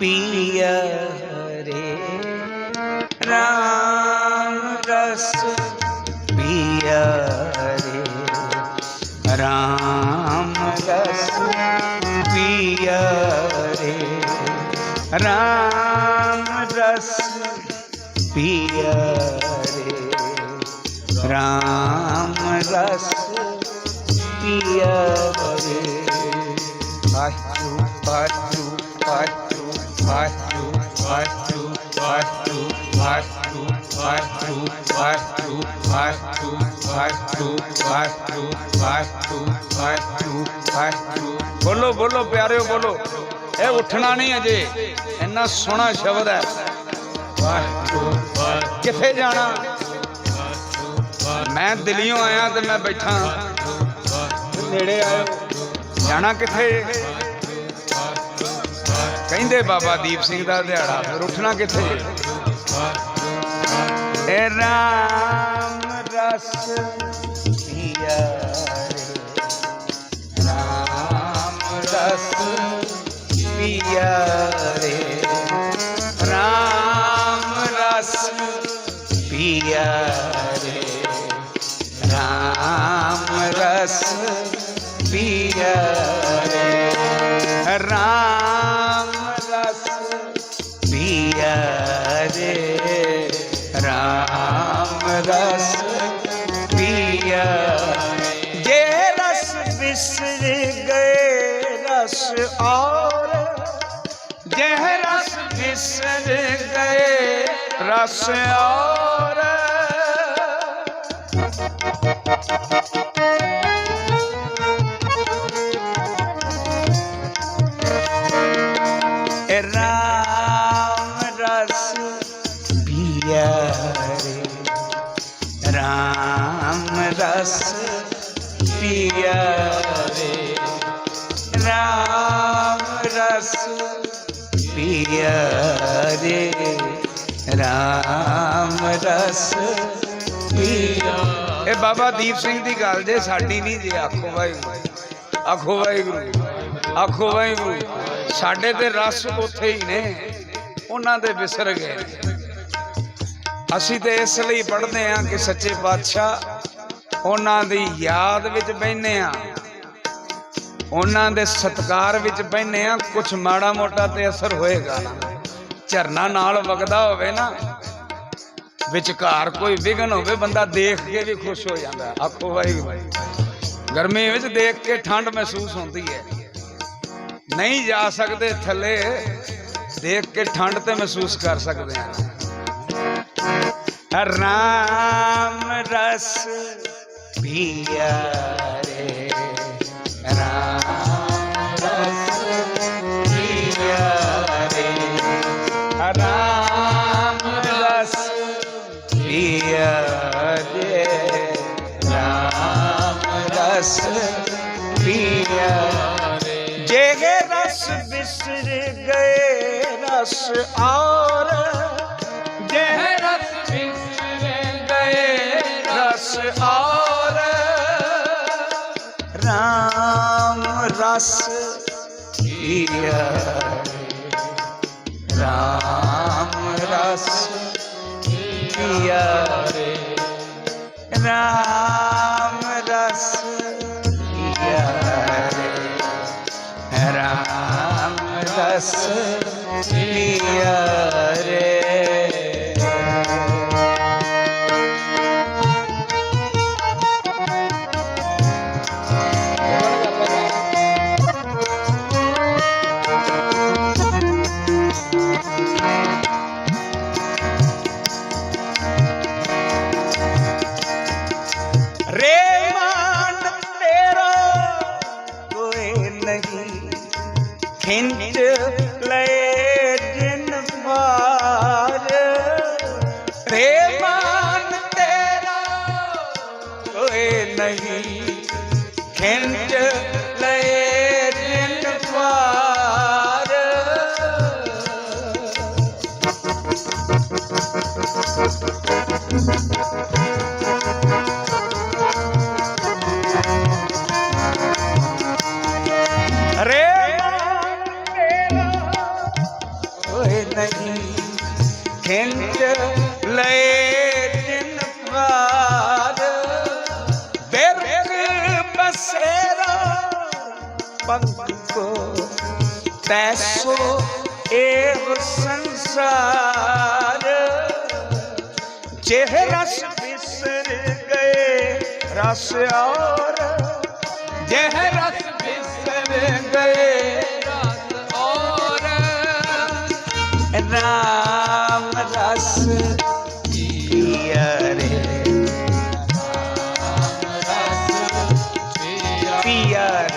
पिया रे राम रस पिया रे राम रस पिया रे राम रस पिया रे राम रस पिया रे पाचू पाचू पाचू ਵਾਹਿਗੁਰੂ ਵਾਹਿਗੁਰੂ ਵਾਹਿਗੁਰੂ ਵਾਹਿਗੁਰੂ ਵਾਹਿਗੁਰੂ ਵਾਹਿਗੁਰੂ ਵਾਹਿਗੁਰੂ ਵਾਹਿਗੁਰੂ ਵਾਹਿਗੁਰੂ ਵਾਹਿਗੁਰੂ ਵਾਹਿਗੁਰੂ ਵਾਹਿਗੁਰੂ ਬੋਲੋ ਬੋਲੋ ਪਿਆਰਿਓ ਬੋਲੋ। ਇਹ ਉੱਠਣਾ ਨਹੀਂ ਅਜੇ। ਇੰਨਾ ਸੋਹਣਾ ਸ਼ਬਦ ਹੈ। ਵਾਹਿਗੁਰੂ ਕਿੱਥੇ ਜਾਣਾ? ਮੈਂ ਦਿੱਲੀੋਂ ਆਇਆ ਤੇ ਮੈਂ ਬੈਠਾ। ਨੇੜੇ ਆਇਆ ਜਾਣਾ ਕਿੱਥੇ? ਕਹਿੰਦੇ ਬਾਬਾ ਦੀਪ ਸਿੰਘ ਦਾ ਦਿਹਾੜਾ, ਫਿਰ ਉੱਠਣਾ ਕਿੱਥੇ? ਏ ਰਾਮ ਰਸ ਪੀਆ ਰੇ। ਰਾਮ ਰਸ ਪੀਆ ਰੇ। ਰਾਮ ਰਸ ਪੀਆ ਰੇ। ਰਾਮ ਰਸ ਪੀਆ ਰੇ। ਰਾਮ ਰਸ ਪੀਆ ਜੇ ਰਸ ਬਿਸਰ ਗਏ ਰਸ ਔਰ ਜੇ ਰਸ ਬਿਸਰ ਗਏ ਰਸ ਔਰ ਬਾਬਾ ਦੀਪ ਸਿੰਘ ਦੀ ਗੱਲ ਜੇ ਸਾਡੀ ਨਹੀਂ ਜੀ, ਆਖੋ ਵਾਹਿਗੁਰੂ। ਆਖੋ ਵਾਹਿਗੁਰੂ ਆਖੋ ਵਾਹਿਗੁਰੂ। ਸਾਡੇ ਤੇ ਰਸ ਉੱਥੇ ਹੀ ਨੇ, ਉਹਨਾਂ ਦੇ ਵਿਸਰ ਗਏ। ਅਸੀਂ ਤੇ ਇਸ ਲਈ ਪੜਦੇ ਹਾਂ ਕਿ ਸੱਚੇ ਪਾਤਸ਼ਾਹ ਉਹਨਾਂ ਦੀ ਯਾਦ ਵਿੱਚ ਬੈਠਨੇ ਆ ਉਹਨਾਂ ਦੇ ਸਤਕਾਰ ਵਿੱਚ ਬੈਠਨੇ ਆ ਕੁਝ ਮਾੜਾ ਮੋਟਾ ਤੇ ਅਸਰ ਹੋਏਗਾ। ਨਾ ਝਰਨਾ ਨਾਲ ਵਗਦਾ ਹੋਵੇ ਨਾ ਵਿਚਕਾਰ ਕੋਈ ਵਿਗਨ ਹੋਵੇ ਬੰਦਾ ਦੇਖ ਕੇ ਵੀ ਖੁਸ਼ ਹੋ ਜਾਂਦਾ ਆਖੋ ਵਾਹਿਗੁਰੂ ਗਰਮੀ ਵਿੱਚ ਦੇਖ ਕੇ ਠੰਡ ਮਹਿਸੂਸ ਹੁੰਦੀ ਹੈ ਨਹੀਂ ਜਾ ਸਕਦੇ ਥੱਲੇ ਦੇਖ ਕੇ ਠੰਡ ਤੇ ਮਹਿਸੂਸ ਕਰ ਸਕਦੇ ਹਾਂ ਰਾਮ ਰਸ ਪੀਆ ਰੇ ਰਾਮ ਪੀਆ ਰੇ ਰਾਮ ਰਸ ਪੀਆ ਜੇ। ਰਸ ਬਿਸਰ ਗਏ ਰਸ ਔਰ, ਜੇ ਰਸ ਬਿਸਰ ਗਏ ਰਸ ਔਰ, ਰਾਮ ਰਸ ਪੀਆ ਰਾਮ ਰਸ Ram Ras Ram Ras पंख को तैसो एव संसार जेह रस बिसर गए रस और जेह रस बिसर गए रस और राम रस पिया रे पिया रे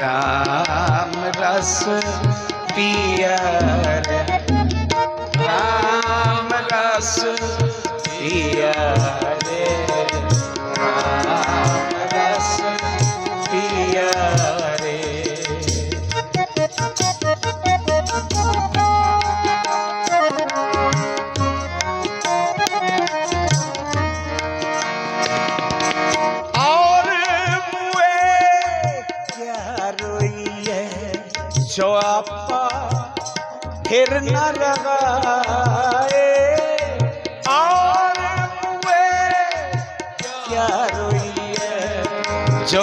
ਰਾਮ ਰਸ ਪੀਰ ਰਾਮ ਰਸ ਪੀਰ क्या रोई है जो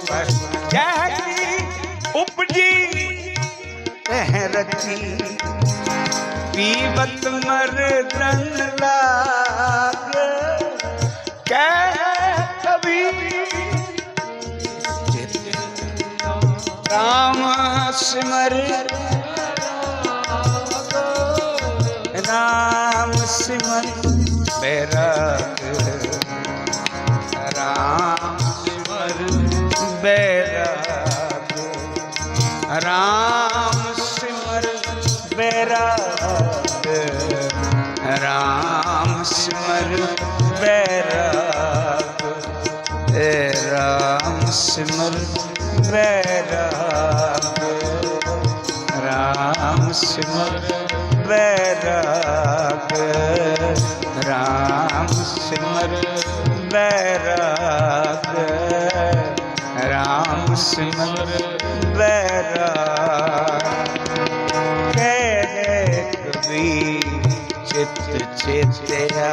रखी पीवत मर रंग लाग कह कभी राम सिमर राम सिमर मेरा ਸਿਮਰ ਬੈਰਾਗ ਰਾਮ ਰਾਮ ਸਿਮਰ ਬੈਰਾਗ ਰਾਮ ਸਿਮਰ ਬੈਰਾਗ ਰਾਮ ਸਿਮਰ ਬੈਰਾਗ ਕਹਿ ਕਬੀਰ, ਚਿਤ ਚੇਤਿਆ।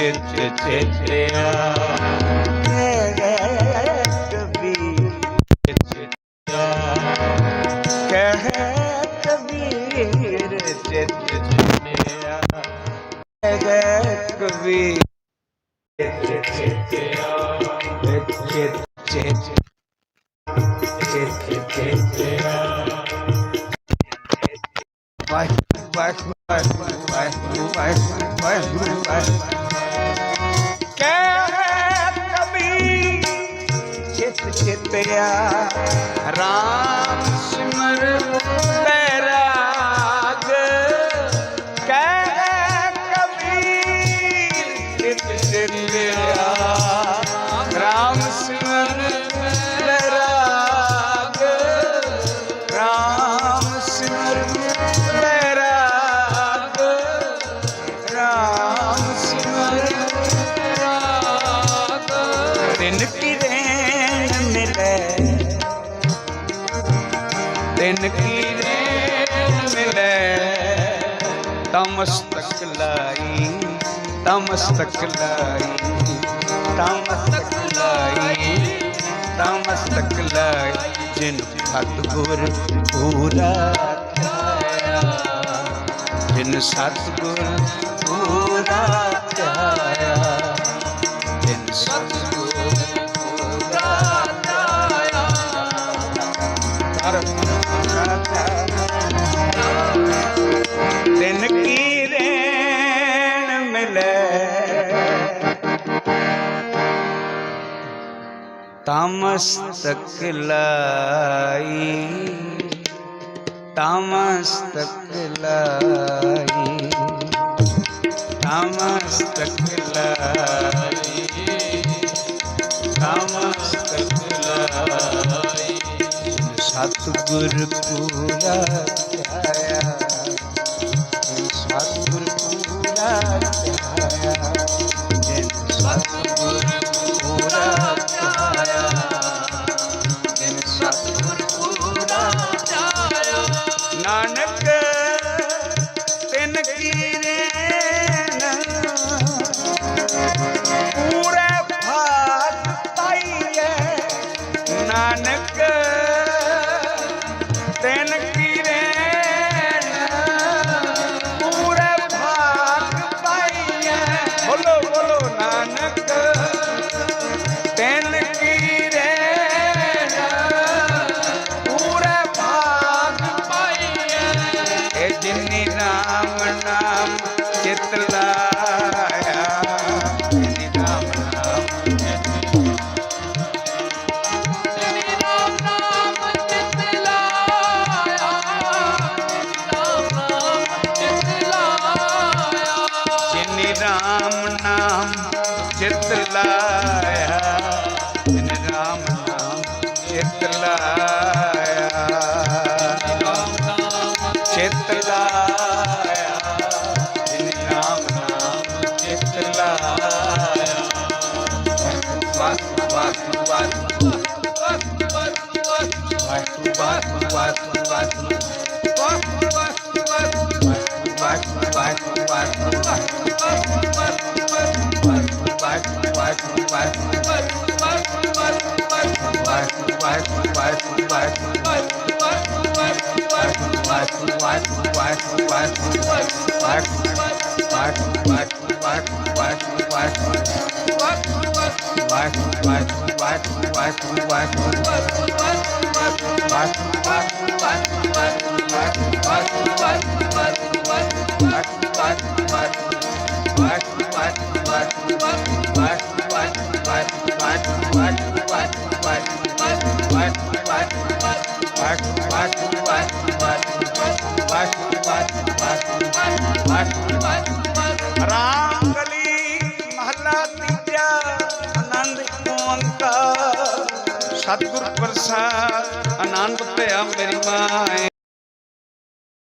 चित्र चित्र Vai, vai, vai, vai, vai, vai, vai, vai. ਕਹਿ ਕਬੀਰ ਚਿਤ ਚੇਤਿਆ ਰਾਮ ਤਮਸਤਕ ਲਾਈ ਤਮਸਤਕ ਲਾਈ ਤਮਸਤਕ ਲਾਈ ਤਮਸਤਕ ਲਾਈ ਜਿਨ ਸਤਗੁਰ ਪੂਰਾ ਧਿਆਇਆ ਜਿਨ ਸਤਗੁਰ ਤਮਸਤਕ ਲਾਈ ਤਮਸਤਕ ਲਾਈ ਤਮਸਤਕ ਲਾਈ ਤਮਸਤਕ ਲਾਈ ਸਤਿਗੁਰ ਪੂਰਾ ਚਿਤ ਲਾਇਆ। ਰਾਮ ਨਾਮ ਚਿਤ ਲਾਇਆ। ਰਾਮ